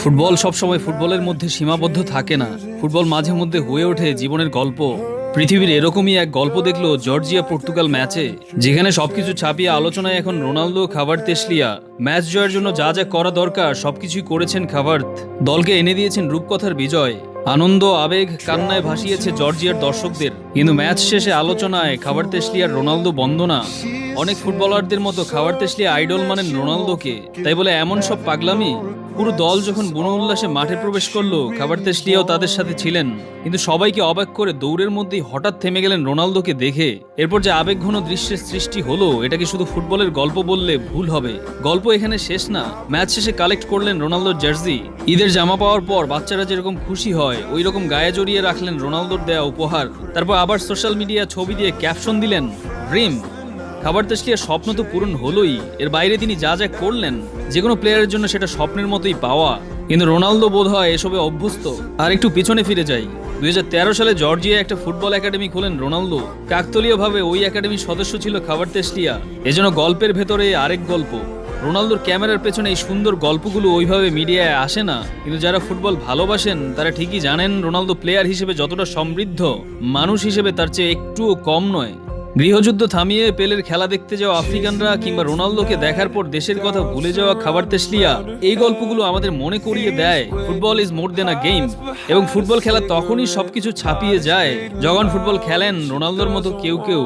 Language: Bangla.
ফুটবল সবসময় ফুটবলের মধ্যে সীমাবদ্ধ থাকে না। ফুটবল মাঝে মধ্যে হয়ে ওঠে জীবনের গল্প। পৃথিবীর এরকমই এক গল্প দেখল জর্জিয়া পর্তুগাল ম্যাচে, যেখানে সবকিছু ছাপিয়ে আলোচনায় এখন রোনালদো খাবার তেসলিয়া। ম্যাচ জয়ের জন্য যা যা করা দরকার, সবকিছুই করেছেন খাবার্থ দলকে এনে দিয়েছেন রূপকথার বিজয়। আনন্দ, আবেগ, কান্নায় ভাসিয়েছে জর্জিয়ার দর্শকদের। কিন্তু ম্যাচ শেষে আলোচনায় খাবার তেসলিয়ার রোনালদো বন্দনা। অনেক ফুটবলারদের মতো খাবার তেসলিয়া আইডল মানেন রোনালদোকে। তাই বলে এমন সব পাগলামি? পুরো দল যখন বুনো উল্লাসে মাঠে প্রবেশ করল, খাবার তেসলিয়াও তাদের সাথে ছিলেন। কিন্তু সবাইকে অবাক করে দৌড়ের মধ্যেই হঠাৎ থেমে গেলেন রোনালদোকে দেখে। এরপর যে আবেগঘন দৃশ্যের সৃষ্টি হলো, এটাকে শুধু ফুটবলের গল্প বললে ভুল হবে। গল্প এখানে শেষ না, ম্যাচ শেষে কালেক্ট করলেন রোনালদোর জার্সি। ঈদের জামা পাওয়ার পর বাচ্চারা যেরকম খুশি হয় ওই রকম গায়ে জড়িয়ে রাখলেন রোনালদোর দেয়া উপহার। তারপর আবার সোশ্যাল মিডিয়া ছবি দিয়ে ক্যাপশন দিলেন, ড্রিম। খাবার তেসলিয়ার স্বপ্ন তো পূরণ হলোই? এর বাইরে তিনি যা যা করলেন, যে কোনো প্লেয়ারের জন্য সেটা স্বপ্নের মতোই পাওয়া। কিন্তু রোনালদো বোধ হয় এসবে অভ্যস্ত। আর একটু পিছনে ফিরে যাই। দুই হাজার তেরো সালে জর্জিয়া একটা ফুটবল একাডেমি খোলেন রোনালদো। কাকতলীয়ভাবে ওই একাডেমির সদস্য ছিল খাবার তেসলিয়া এজন্য গল্পের ভেতরে আরেক গল্প। রোনালদোর ক্যামেরার পেছনে এই সুন্দর গল্পগুলো ওইভাবে মিডিয়ায় আসে না। কিন্তু যারা ফুটবল ভালোবাসেন, তারা ঠিকই জানেন রোনালদো প্লেয়ার হিসেবে যতটা সমৃদ্ধ মানুষ হিসেবে তার চেয়ে একটুও কম নয়। গৃহযুদ্ধ থামিয়ে পেলের খেলা দেখতে যাওয়া আফ্রিকানরা কিংবা রোনালদোকে দেখার পর দেশের কথা ভুলে যাওয়া খাবার তেসলিয়া এই গল্পগুলো আমাদের মনে করিয়ে দেয় football is more than a game এবং ফুটবল খেলা তখনই সবকিছু ছাপিয়ে যায়, যখন ফুটবল খেলেন রোনালদোর মতো কেউ কেউ।